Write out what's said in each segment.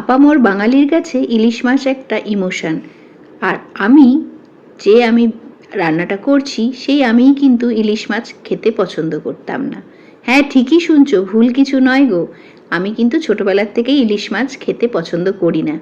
আপামর বাঙালির কাছে ইলিশ মাছ একটা ইমোশন। আর আমি, যে আমি রান্নাটা করছি, সেই আমিই কিন্তু ইলিশ মাছ খেতে পছন্দ করতাম না। হ্যাঁ ঠিকই শুনছো, ভুল কিছু নয় গো। আমি কিন্তু ছোটবেলার থেকেই ইলিশ মাছ খেতে পছন্দ করি না।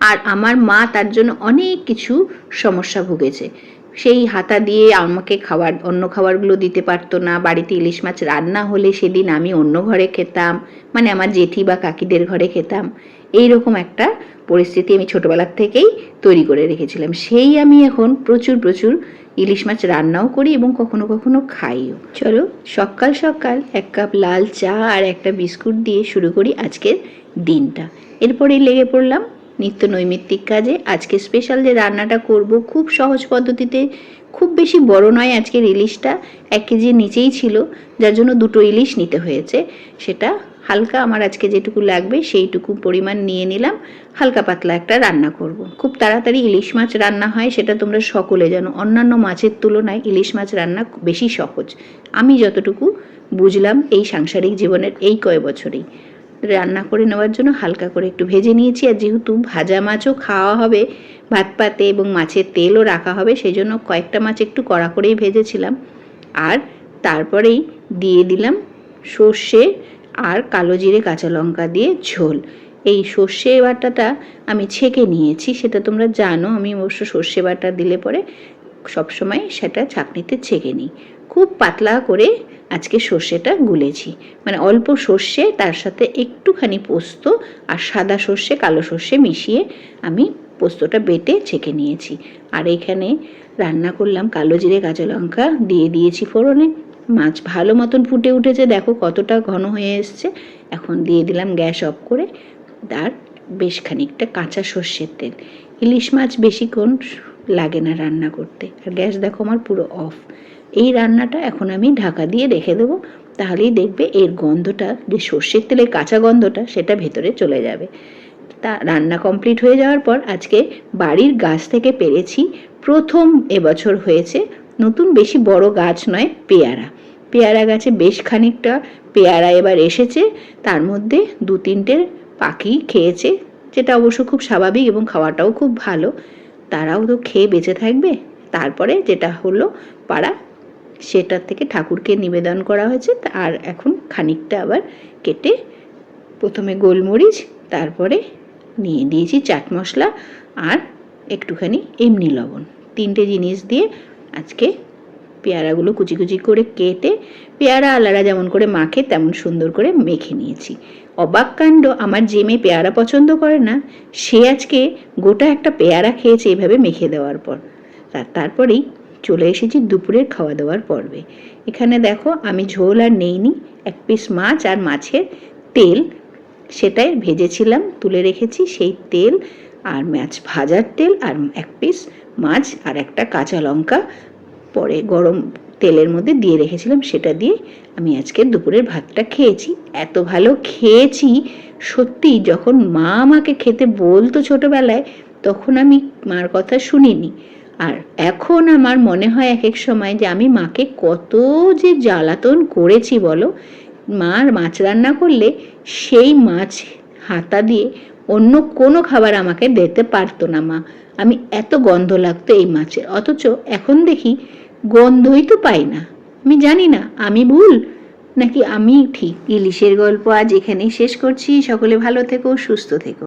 আর আমার মা তার জন্য অনেক কিছু সমস্যা ভুগেছে। সেই হাতা দিয়ে আমাকে খাবার, অন্য খাবারগুলো দিতে পারতো না। বাড়িতে ইলিশ মাছ রান্না হলে সেদিন আমি অন্য ঘরে খেতাম মানে আমার জেঠি বা কাকিদের ঘরে খেতাম। এই রকম একটা পরিস্থিতি আমি ছোটবেলার থেকেই তৈরি করে রেখেছিলাম। সেই আমি এখন প্রচুর প্রচুর ইলিশ মাছ রান্নাও করি এবং কখনো কখনো খাইও। চলো, সকাল সকাল এক কাপ লাল চা আর একটা বিস্কুট দিয়ে শুরু করি আজকের দিনটা। এরপরেই লেগে পড়লাম নিত্য নৈমিত্তিক কাজে। আজকে স্পেশাল যে রান্নাটা করব খুব সহজ পদ্ধতিতে, খুব বেশি বড় নয় আজকের ইলিশটা, এক কেজির নিচেই ছিল, যার জন্য দুটো ইলিশ নিতে হয়েছে। সেটা হালকা আমার আজকে যেটুকু লাগবে সেইটুকু পরিমাণ নিয়ে নিলাম। হালকা পাতলা একটা রান্না করব। খুব তাড়াতাড়ি ইলিশ মাছ রান্না হয়, সেটা তোমরা সকলে জানো। অন্যান্য মাছের তুলনায় ইলিশ মাছ রান্না বেশি সহজ। আমি যতটুকু বুঝলাম এই সাংসারিক জীবনের এই কয় বছরেই। রান্না করে নেওয়ার জন্য হালকা করে একটু ভেজে নিয়েছি। আর যেহেতু ভাজা মাছও খাওয়া হবে ভাত পাতে এবং মাছের তেলও রাখা হবে, সেই জন্য কয়েকটা মাছ একটু কড়া করেই ভেজেছিলাম। আর তারপরেই দিয়ে দিলাম সর্ষে আর কালো জিরে কাঁচা লঙ্কা দিয়ে ঝোল। এই সর্ষে বাটাটা আমি ছেঁকে নিয়েছি, সেটা তোমরা জানো, আমি অবশ্য সর্ষে বাটা দিলে পরে সবসময় সেটা ছাঁকনিতে ছেঁকে নিই। খুব পাতলা করে আজকে সর্ষেটা গুলেছি। মানে অল্প সর্ষে, তার সাথে একটুখানি পোস্ত আর সাদা সর্ষে, কালো সর্ষে মিশিয়ে আমি পোস্তটা বেটে ছেঁকে নিয়েছি। আর এখানে রান্না করলাম কালো জিরে, কাঁচা লঙ্কা, দিয়ে দিয়েছি ফোড়নে। মাছ ভালো মতন ফুটে উঠেছে, দেখো কতটা ঘন হয়ে এসছে। এখন দিয়ে দিলাম গ্যাস অফ করে আর বেশ খানিকটা কাঁচা সর্ষের তেল। ইলিশ মাছ বেশিক্ষণ লাগে না রান্না করতে। আর গ্যাস দেখো আমার পুরো অফ। এই রান্নাটা এখন আমি ঢাকা দিয়ে রেখে দেবো। তাহলেই দেখবে এর গন্ধটা, যে সর্ষের তেলের কাঁচা গন্ধটা, সেটা ভেতরে চলে যাবে। তা রান্না কমপ্লিট হয়ে যাওয়ার পর আজকে বাড়ির গাছ থেকে পেরেছি। প্রথম এবছর হয়েছে নতুন বেশি বড় গাছ নয়, পেয়ারা। পেয়ারা গাছে বেশ খানিকটা পেয়ারা এবার এসেছে। তার মধ্যে দু তিনটে পাখি খেয়েছে, যেটা অবশ্য খুব স্বাভাবিক এবং খাওয়াটাও খুব ভালো। তারাও তো খেয়ে বেঁচে থাকবে। তারপরে যেটা হলো পাড়া সেটার থেকে ঠাকুরকে নিবেদন করা হয়েছে। আর এখন খানিকটা আবার কেটে প্রথমে গোলমরিচ, তারপরে নিয়ে দিয়েছি চাট মশলা আর একটুখানি এমনি লবণ। তিনটে জিনিস দিয়ে আজকে পেয়ারাগুলো কুচি কুচি করে কেটে পেয়ারা আলারা যেমন করে মাখে, তেমন সুন্দর করে মেখে নিয়েছি। অবাক কাণ্ড, আমার যে মেয়ে পেয়ারা পছন্দ করে না, সে আজকে গোটা একটা পেয়ারা খেয়েছে এভাবে মেখে দেওয়ার পর। তারপরেই চলে এসেছি দুপুরের খাওয়া দাওয়ার পর্বে। এখানে দেখো আমি ঝোল আর নেইনি, এক পিস মাছ আর মাছের তেল। সেটাই ভেজেছিলাম, তুলে রেখেছি সেই তেল আর মাছ ভাজার তেল আর এক পিস মাছ আর একটা কাঁচা লঙ্কা। পরে গরম তেলের মধ্যে দিয়ে রেখেছিলাম, সেটা দিয়ে আমি আজকে দুপুরের ভাতটা খেয়েছি। এত ভালো খেয়েছি, সত্যি যখন মা আমাকে খেতে বলতো ছোটবেলায়, তখন আমি মার কথা শুনিনি। আর এখন আমার মনে হয় এক এক সময় যে আমি মাকে কত যে জ্বালাতন করেছি বলো, মার মাছ রান্না করলে সেই মাছ হাতা দিয়ে অন্য কোনো খাবার আমাকে দিতে পারতো না মা। আমি এত গন্ধ লাগতো এই মাছের। অথচ এখন দেখি গন্ধই তো পাই না। আমি জানি না, আমি ভুল? নাকি আমি ঠিক? ইলিশের গল্প আজ এখানেই শেষ করছি। সকলে ভালো থেকো, সুস্থ থেকো।